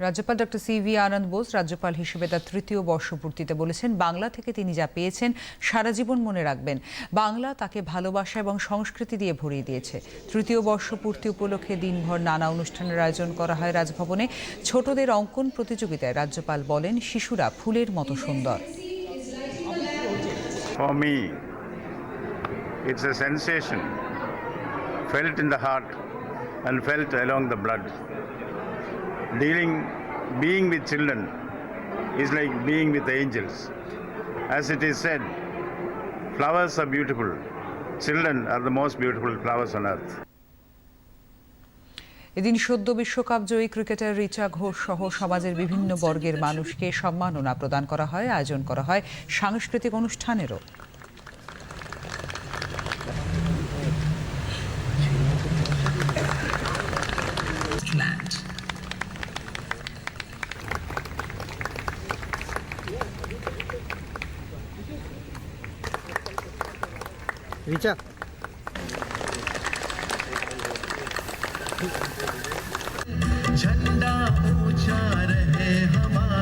রাজ্যপাল doctor C V Ananda Bose রাজ্যপাল হিসেবে তার তৃতীয় বর্ষপূর্তিতে বলেছেন বাংলা থেকে তিনি যা পেয়েছেন সারা জীবন মনে রাখবেন। বাংলা তাকে ভালোবাসা এবং সংস্কৃতি দিয়ে ভরিয়ে দিয়েছে। তৃতীয় বর্ষপূর্তি উপলক্ষে দিনভর নানা অনুষ্ঠানের আয়োজন করা হয় রাজভবনে। ছোটদের অঙ্কন প্রতিযোগিতায় রাজ্যপাল বলেন শিশুরা ফুলের মতো সুন্দর। For me, it's a sensation felt in the heart. Dealing, being with children is like being with angels. As it is said, flowers are beautiful. Children are the most beautiful flowers on earth. এদিন সদ্য বিশ্বকাপ জয়ী cricketer Richa Ghosh সহ সমাজের বিভিন্ন বর্গের মানুষকে সম্মাননা প্রদান করা হয় আয়োজন করা হয় সাংস্কৃতিক অনুষ্ঠানেরও विचार. झंडा ऊंचा रहे हमारा